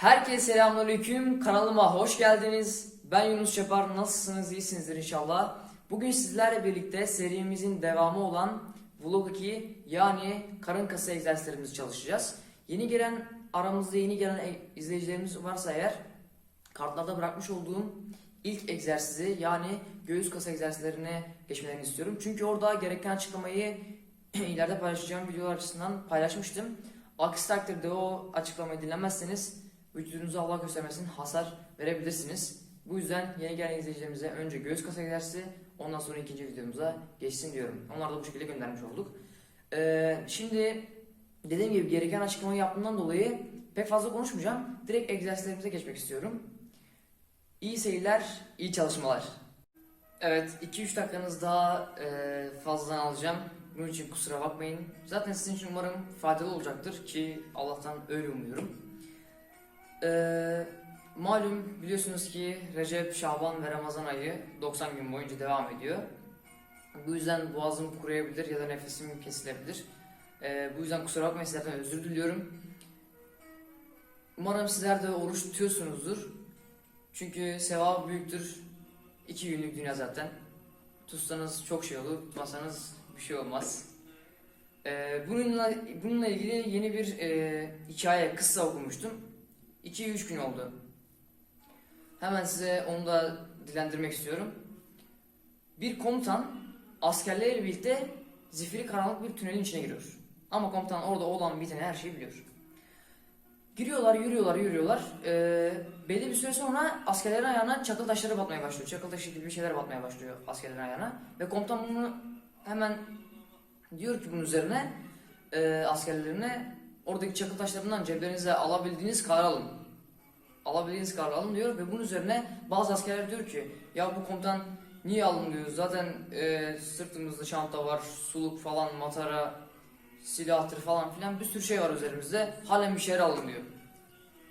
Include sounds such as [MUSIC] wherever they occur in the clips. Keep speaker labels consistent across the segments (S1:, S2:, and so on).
S1: Herkese selamünaleyküm. Kanalıma hoş geldiniz. Ben Yunus Çapar. Nasılsınız? İyisinizdir inşallah. Bugün sizlerle birlikte serimizin devamı olan Vlog 2 yani karın kası egzersizlerimizi çalışacağız. Yeni gelen aramızda yeni gelen e, izleyicilerimiz varsa eğer kartlarda bırakmış olduğum ilk egzersizi yani göğüs kası egzersizlerine geçmelerini istiyorum. Çünkü orada gereken açıklamayı [CLEARS THROAT] ileride paylaşacağım videolar açısından paylaşmıştım. Aksi takdirde o açıklamayı dinlemezseniz vücudunuza Allah göstermesin hasar verebilirsiniz. Bu yüzden yeni gelen izleyicilerimize önce göğüs kas egzersizi ondan sonra ikinci videomuza geçsin diyorum. Onları da bu şekilde göndermiş olduk. Ee, şimdi dediğim gibi gereken açıklamayı yaptığımdan dolayı pek fazla konuşmayacağım. Direkt egzersizlerimize geçmek istiyorum. İyi seyirler, iyi çalışmalar. Evet, 2-3 dakikanız daha e, fazladan alacağım. Bunun için kusura bakmayın. Zaten sizin için umarım faydalı olacaktır ki Allah'tan öyle umuyorum. Ee, malum biliyorsunuz ki Recep, Şaban ve Ramazan ayı 90 gün boyunca devam ediyor. Bu yüzden boğazım kuruyabilir ya da nefesim kesilebilir. Ee, bu yüzden kusura bakmayın sizlerden özür diliyorum. Umarım sizler de oruç tutuyorsunuzdur. Çünkü sevap büyüktür. İki günlük dünya zaten. Tutsanız çok şey olur, tutmasanız bir şey olmaz. Ee, bununla, bununla ilgili yeni bir e, hikaye, kısa okumuştum. 2-3 gün oldu. Hemen size onu da dilendirmek istiyorum. Bir komutan askerleriyle birlikte zifiri karanlık bir tünelin içine giriyor. Ama komutan orada olan biteni her şeyi biliyor. Giriyorlar, yürüyorlar, yürüyorlar. Ee, belli bir süre sonra askerlerin ayağına çakıl taşları batmaya başlıyor. Çakıl taşı gibi bir şeyler batmaya başlıyor askerlerin ayağına. Ve komutan bunu hemen diyor ki bunun üzerine e, askerlerine oradaki çakıl taşlarından ceplerinize alabildiğiniz kadar alın. Alabildiğiniz kar alın diyor ve bunun üzerine bazı askerler diyor ki ya bu komutan niye alın diyor zaten e, sırtımızda çanta var, suluk falan, matara, silahtır falan filan bir sürü şey var üzerimizde halen bir şeyler alın diyor.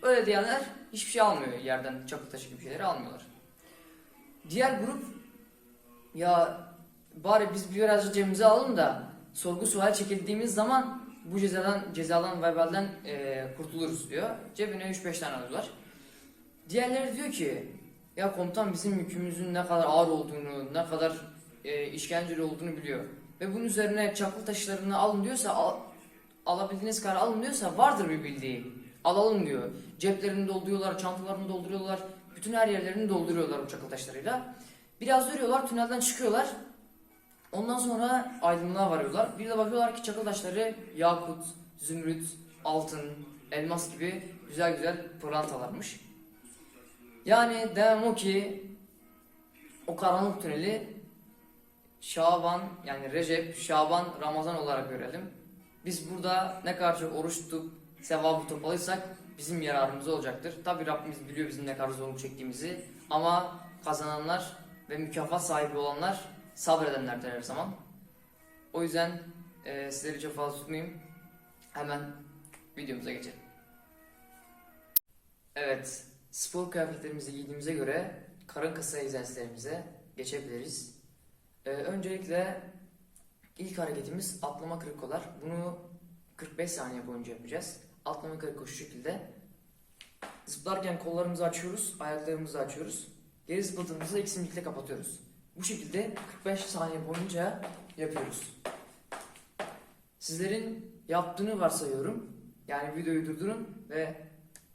S1: Öyle diyenler hiçbir şey almıyor yerden çakıl taşı gibi şeyleri almıyorlar. Diğer grup ya bari biz birazcık cebimize alalım da sorgu sual çekildiğimiz zaman bu cezadan cezadan vebalden e, kurtuluruz diyor. Cebine 3-5 tane alıyorlar. Diğerleri diyor ki ya komutan bizim yükümüzün ne kadar ağır olduğunu, ne kadar e, işkenceli olduğunu biliyor. Ve bunun üzerine çakıl taşlarını alın diyorsa al, alabildiğiniz kadar alın diyorsa vardır bir bildiği. Alalım diyor. Ceplerini dolduruyorlar, çantalarını dolduruyorlar. Bütün her yerlerini dolduruyorlar bu çakıl taşlarıyla. Biraz duruyorlar, tünelden çıkıyorlar. Ondan sonra aydınlığa varıyorlar. Bir de bakıyorlar ki çakıl taşları yakut, zümrüt, altın, elmas gibi güzel güzel pırlantalarmış. Yani demem o ki o karanlık tüneli Şaban yani Recep, Şaban, Ramazan olarak görelim. Biz burada ne kadar çok oruç tutup sevabı toplayırsak bizim yararımız olacaktır. Tabi Rabbimiz biliyor bizim ne kadar zorluk çektiğimizi ama kazananlar ve mükafat sahibi olanlar sabredenlerden her zaman. O yüzden e, sizleri çok fazla tutmayayım. Hemen videomuza geçelim. Evet, spor kıyafetlerimizi giydiğimize göre karın kısa egzersizlerimize geçebiliriz. E, öncelikle ilk hareketimiz atlama krikolar. Bunu 45 saniye boyunca yapacağız. Atlama kriko şu şekilde. Zıplarken kollarımızı açıyoruz, ayaklarımızı açıyoruz. Geri zıpladığımızda ikisini birlikte kapatıyoruz. Bu şekilde 45 saniye boyunca yapıyoruz. Sizlerin yaptığını varsayıyorum. Yani videoyu durdurun ve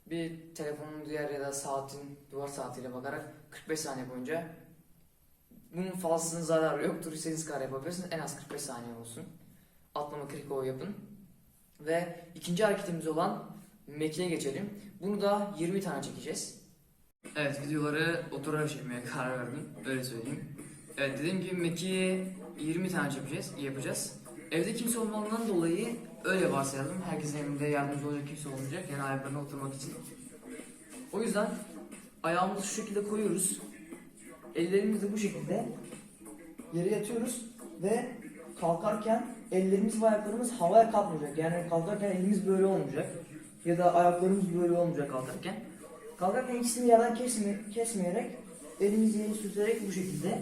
S1: bir telefonun diğer ya da saatin duvar saatiyle bakarak 45 saniye boyunca bunun fazlasının zararı yoktur. İstediğiniz kadar yapabilirsiniz. En az 45 saniye olsun. Atlama kriko yapın. Ve ikinci hareketimiz olan mekine geçelim. Bunu da 20 tane çekeceğiz. Evet videoları oturarak çekmeye karar verdim. Öyle söyleyeyim. Evet, dediğim gibi Meki'ye 20 tane yapacağız, yapacağız. Evde kimse olmadığından dolayı öyle varsayalım. Herkesin evinde yardımcı olacak kimse olmayacak. Yani ayaklarına oturmak için. O yüzden ayağımızı şu şekilde koyuyoruz. Ellerimizi bu şekilde yere yatıyoruz ve kalkarken ellerimiz ve ayaklarımız havaya kalkmayacak. Yani kalkarken elimiz böyle olmayacak ya da ayaklarımız böyle olmayacak kalkarken. Kalkarken ikisini yerden kesme, kesmeyerek elimizi yere sürterek bu şekilde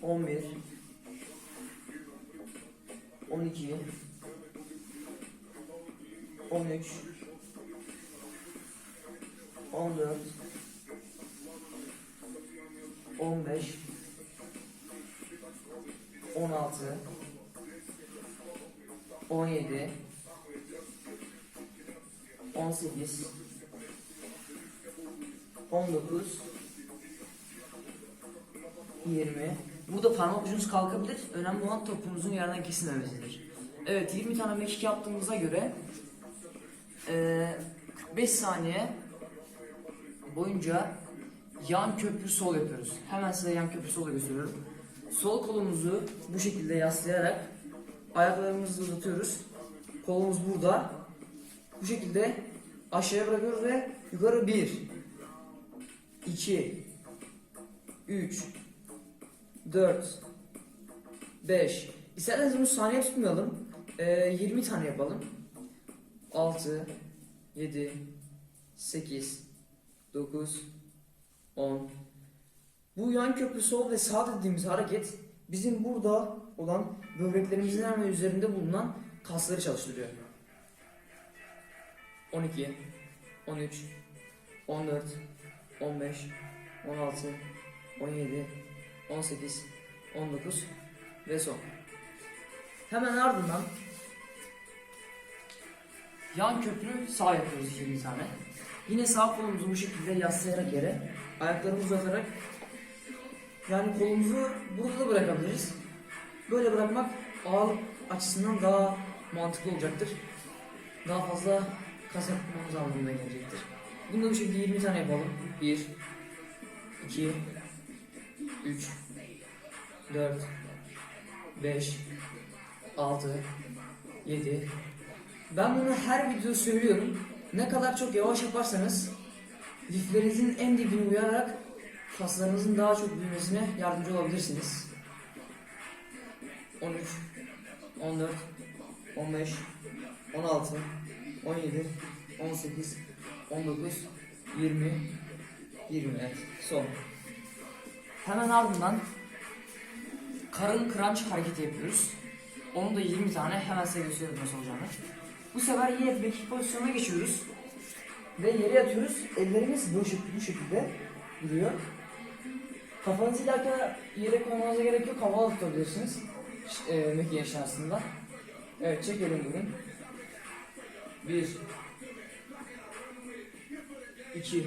S1: 11 12 13 14 15 16 17 18 19 20 Burada parmak ucunuz kalkabilir. Önemli olan topunuzun yerden kesilmemesidir. Evet 20 tane mekik yaptığımıza göre e, 45 saniye boyunca yan köprü sol yapıyoruz. Hemen size yan köprü solu gösteriyorum. Sol kolumuzu bu şekilde yaslayarak ayaklarımızı uzatıyoruz. Kolumuz burada. Bu şekilde aşağıya bırakıyoruz ve yukarı 1 2 3 4, 5. İsterseniz bunu saniye tutmayalım. Ee, 20 tane yapalım. 6, 7, 8, 9, 10. Bu yan köprü sol ve sağ dediğimiz hareket bizim burada olan böbreklerimizin her üzerinde bulunan kasları çalıştırıyor. 12, 13, 14, 15, 16, 17, 18, 19 ve son. Hemen ardından yan köprü sağ yapıyoruz 20 tane. Yine sağ kolumuzu bu şekilde yaslayarak yere, ayaklarımızı uzatarak yani kolumuzu burada da bırakabiliriz. Böyle bırakmak ağırlık açısından daha mantıklı olacaktır. Daha fazla kas yapmamız anlamına gelecektir. Bunu da bu şekilde 20 tane yapalım. 1 2 3 4 5 6 7 Ben bunu her videoda söylüyorum. Ne kadar çok yavaş yaparsanız liflerinizin en dibini uyararak kaslarınızın daha çok büyümesine yardımcı olabilirsiniz. 13 14 15 16 17 18 19 20 20 evet son. Hemen ardından karın crunch hareketi yapıyoruz. Onu da 20 tane hemen size gösteriyorum nasıl olacağını. Bu sefer yine bekik pozisyonuna geçiyoruz. Ve yere yatıyoruz. Ellerimiz bu, bu şekilde duruyor. Kafanızı ilerken yere koymanıza gerek yok. Hava tutabilirsiniz. İşte, e, makyaj şansında. Evet çekelim bugün. Bir. İki.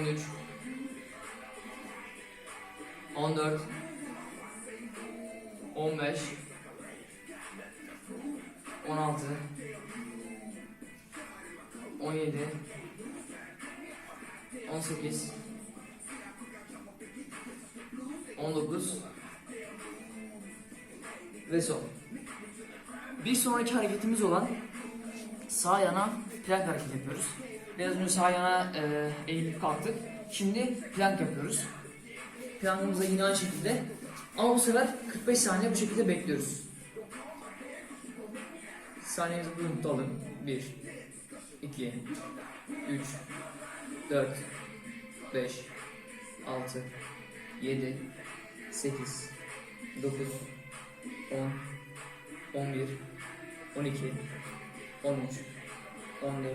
S1: 13 14 15 16 17 18 19 ve son. Bir sonraki hareketimiz olan sağ yana plank hareket yapıyoruz biraz müsayana e, eğilip kalktık. Şimdi plank yapıyoruz. Plankımıza yine aynı şekilde. Ama bu sefer 45 saniye bu şekilde bekliyoruz. Saniyemizi bunu tutalım. 1, 2, 3, 4, 5, 6, 7, 8, 9, 10, 11, 12, 13, 14,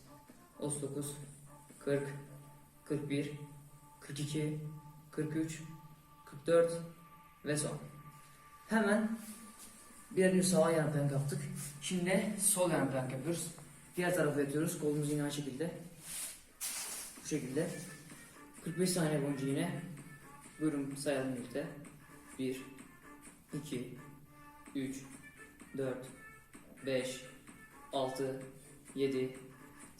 S1: 39, 40, 41, 42, 43, 44 ve son. Hemen birinci sağ yan plank yaptık. Şimdi sol yan plank yapıyoruz. Diğer tarafa yatıyoruz. Kolumuz yine aynı şekilde. Bu şekilde. 45 saniye boyunca yine buyurun sayalım birlikte. 1, 2, 3, 4, 5, 6, 7,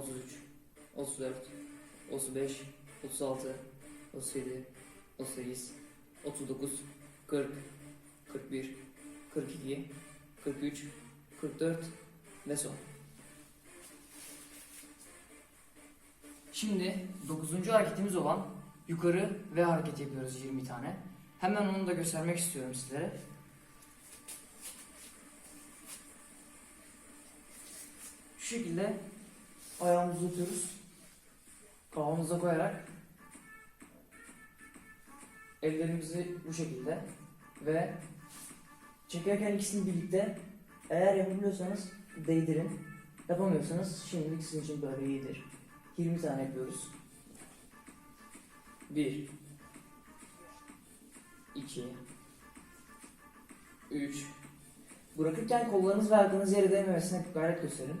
S1: 33, 34, 35, 36, 37, 38, 39, 40, 41, 42, 43, 44 ve son. Şimdi 9. hareketimiz olan yukarı ve hareket yapıyoruz 20 tane. Hemen onu da göstermek istiyorum sizlere. Şu şekilde Ayağımızı uzatıyoruz. Kafamıza koyarak ellerimizi bu şekilde ve çekerken ikisini birlikte eğer yapabiliyorsanız değdirin. Yapamıyorsanız şimdilik sizin için böyle iyidir. 20 tane yapıyoruz. 1 2 3 Bırakırken kollarınız ve yere değmemesine gayret gösterin.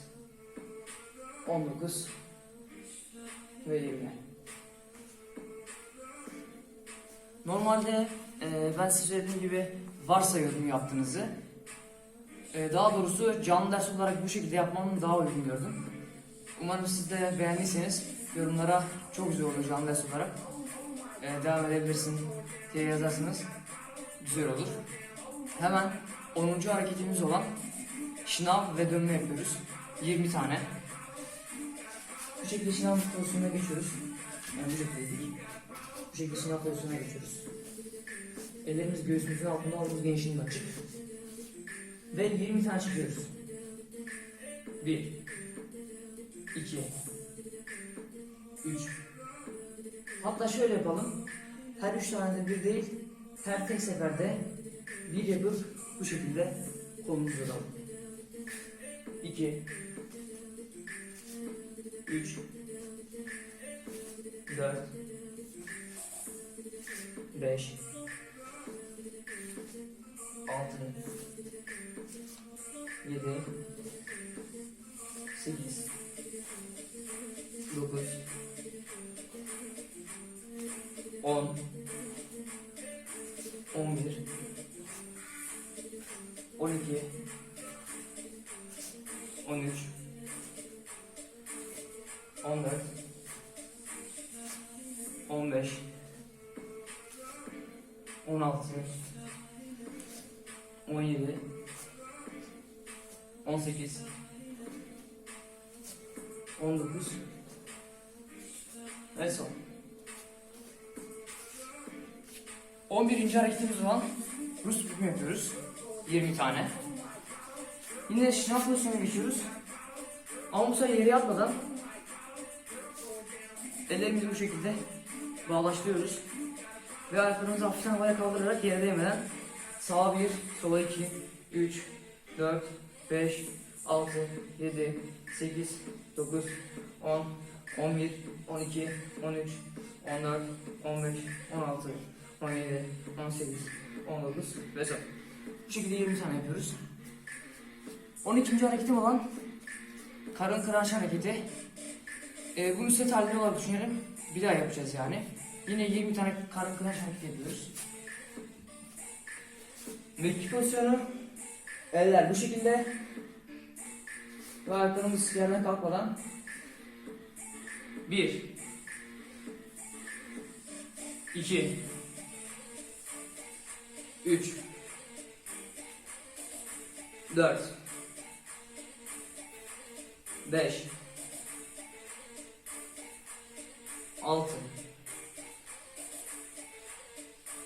S1: 19 ve 20. Normalde e, ben size söylediğim gibi varsayıyordum yaptığınızı. E, daha doğrusu canlı ders olarak bu şekilde yapmamı daha uygun gördüm. Umarım siz de beğendiyseniz yorumlara çok güzel olur canlı ders olarak. E, devam edebilirsin diye yazarsınız. Güzel olur. Hemen 10. hareketimiz olan şınav ve dönme yapıyoruz. 20 tane. Bu şekilde sınav pozisyonuna geçiyoruz. Yani bu şekilde Bu şekilde sınav pozisyonuna geçiyoruz. Ellerimiz göğsümüzün altında, omuz genişliğinde açık. Ve 20 tane çıkıyoruz. 1 2 3 Hatta şöyle yapalım. Her üç tane de bir değil, her tek seferde bir yapıp bu şekilde kolumuzu yoralım. 2 Güç. Dört. Beş. Altı. Yedi. 15 16 17 18 19 ve son. 11. hareketimiz olan Rus bükme yapıyoruz. 20 tane. Yine şınav pozisyonu geçiyoruz. Ama bu sefer yere yatmadan ellerimizi bu şekilde bağlaştırıyoruz. Ve ayaklarımızı hafiften havaya kaldırarak yere değmeden sağa 1, sola 2, 3, 4, 5, 6, 7, 8, 9, 10, 11, 12, 13, 14, 15, 16, 17, 18, 19 ve son. Bu şekilde 20 tane yapıyoruz. 12. hareketim olan karın kıraç hareketi. E, ee, bunu set halinde olarak düşünelim. Bir daha yapacağız yani. Yine 20 tane karın kılaç hareket ediyoruz. Mekki pozisyonu eller bu şekilde ve ayaklarımız yerden kalkmadan 1 2 3 4 5 6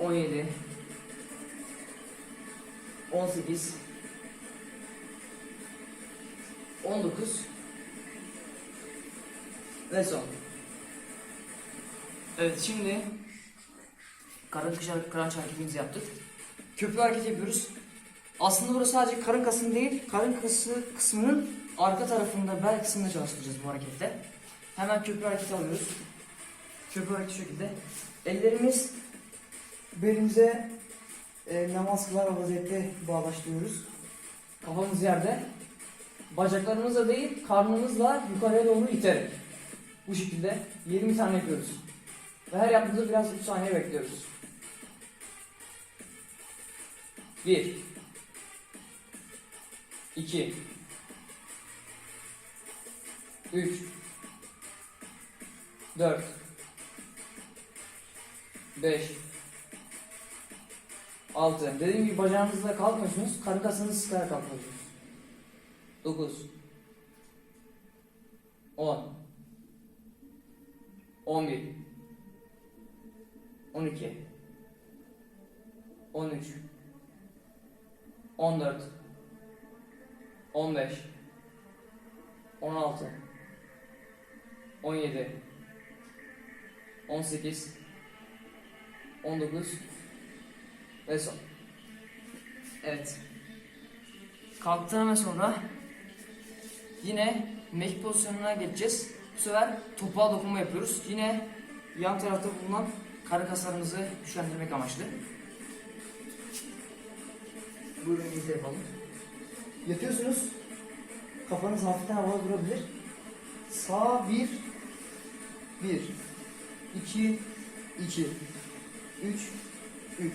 S1: 17 18 19 ve son. Evet şimdi karın karın hareketimizi yaptık. Köprü hareket yapıyoruz. Aslında burası sadece karın kasını değil, karın kası kısmının arka tarafında bel kısmında çalıştıracağız bu harekette. Hemen köprü hareketi alıyoruz. Köprü hareketi şekilde. Ellerimiz belimize e, namaz kılar vaziyette bağlaştırıyoruz. Kafamız yerde. Bacaklarımızla değil, karnımızla yukarıya doğru iterek. Bu şekilde 20 tane yapıyoruz. Ve her yaptığımızda biraz 3 saniye bekliyoruz. 1 2 3 4 5 6. Dediğim gibi bacağınızla kalkmıyorsunuz. Karkasını sıkarak kalkıyorsunuz. 9. 10. 11. 12. 13. 14. 15. 16. 17. 18. 19. Ve son. Evet. Kalktıktan hemen sonra yine mek pozisyonuna geçeceğiz. Bu sefer topuğa dokunma yapıyoruz. Yine yan tarafta bulunan kara kaslarımızı güçlendirmek amaçlı. Buyurun birlikte şey yapalım. Yatıyorsunuz. Kafanız hafiften havada durabilir. Sağ bir, bir, iki, iki, üç, üç.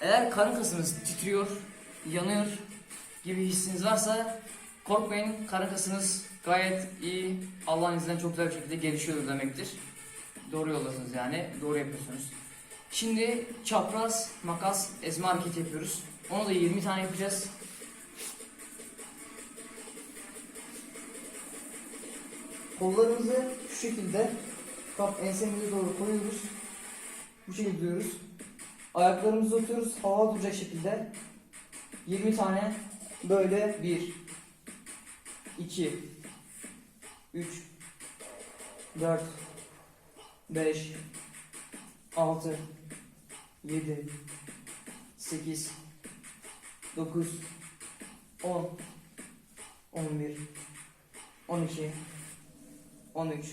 S1: Eğer karın kasınız titriyor, yanıyor gibi hissiniz varsa korkmayın. Karın kasınız gayet iyi. Allah'ın izniyle çok güzel bir şekilde gelişiyor demektir. Doğru yoldasınız yani. Doğru yapıyorsunuz. Şimdi çapraz, makas, ezme hareketi yapıyoruz. Onu da 20 tane yapacağız. Kollarımızı şu şekilde kap ensemize doğru koyuyoruz. Bu şekilde diyoruz. Ayaklarımızı uzatıyoruz hava duracak şekilde. 20 tane böyle 1 2 3 4 5 6 7 8 9 10 11 12 13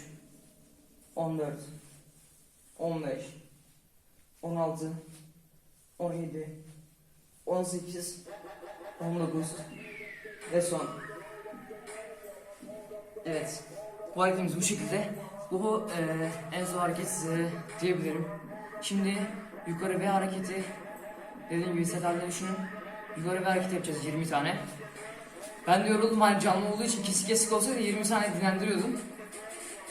S1: 14 15 16 17, 18, 19 ve son. Evet, bu hareketimiz bu şekilde. Bu e, en zor hareket size diyebilirim. Şimdi yukarı bir hareketi dediğim gibi set halinde düşünün. Yukarı bir hareket yapacağız 20 tane. Ben de yoruldum hani canlı olduğu için kesik kesik olsaydı 20 tane dinlendiriyordum.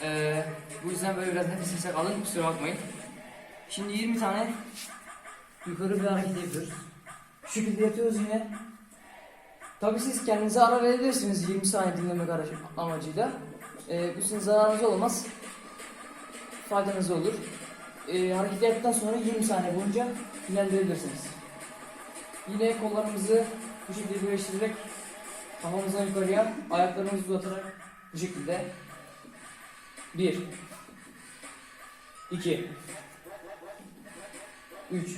S1: Ee, bu yüzden böyle biraz nefes alın kusura bakmayın. Şimdi 20 tane Yukarı bir hareket yapıyoruz. Şu şekilde yatıyoruz yine. Tabi siz kendinize ara verebilirsiniz 20 saniye dinlemek amacıyla. E, bu sizin zararınız olmaz. Faydanız olur. E, hareket yaptıktan sonra 20 saniye boyunca ilerleyebilirsiniz. Yine kollarımızı bu şekilde birleştirerek kafamızdan yukarıya, ayaklarımızı uzatarak bu şekilde 1 2 3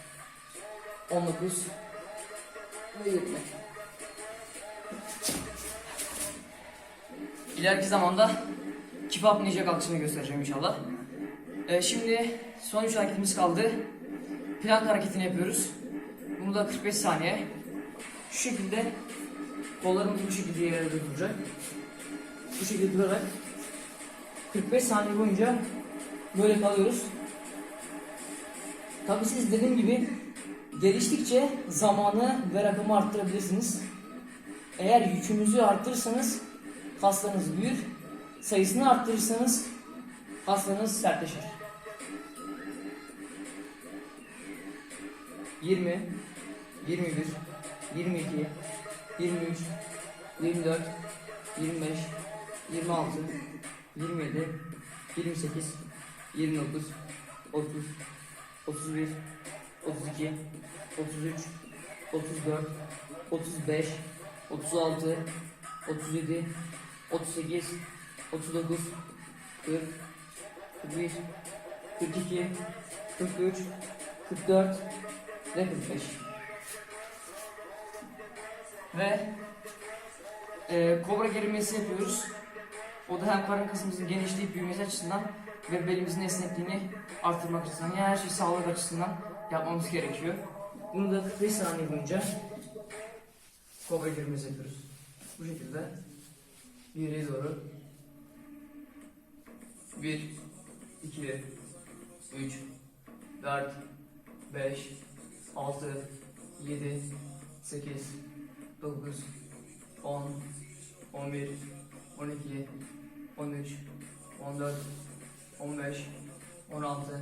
S1: 19 ve 20. İleriki zamanda kipap ninja kalkışını göstereceğim inşallah. Ee, şimdi son 3 hareketimiz kaldı. Plank hareketini yapıyoruz. Bunu da 45 saniye. Şu şekilde kollarımız bu şekilde yere duracak. Bu şekilde durarak 45 saniye boyunca böyle kalıyoruz. Tabi siz dediğim gibi Geliştikçe zamanı ve rakamı arttırabilirsiniz. Eğer yükünüzü arttırırsanız kaslarınız büyür. Sayısını arttırırsanız kaslarınız sertleşir. 20, 21, 22, 23, 24, 25, 26, 27, 28, 29, 30, 31, 32, 33, 34, 35, 36, 37, 38, 39, 40, 41, 42, 43, 44 ve 45. Ve e, kobra gerilmesi yapıyoruz. O da hem karın kasımızın genişleyip büyümesi açısından ve belimizin esnekliğini arttırmak açısından yani her şey sağlık açısından yapmamız gerekiyor. Bunu da 45 saniye boyunca kobra girmesi yapıyoruz. Bu şekilde geriye doğru Bir, iki, üç, dört, beş, altı, yedi, sekiz, dokuz, on, on bir, on iki, on üç, on dört, on beş, on altı.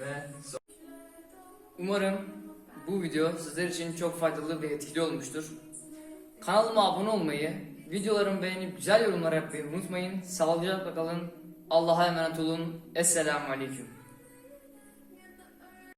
S1: ve Umarım bu video sizler için çok faydalı ve etkili olmuştur. Kanalıma abone olmayı, videolarımı beğenip güzel yorumlar yapmayı unutmayın. Sağlıcakla kalın. Allah'a emanet olun. Esselamu Aleyküm.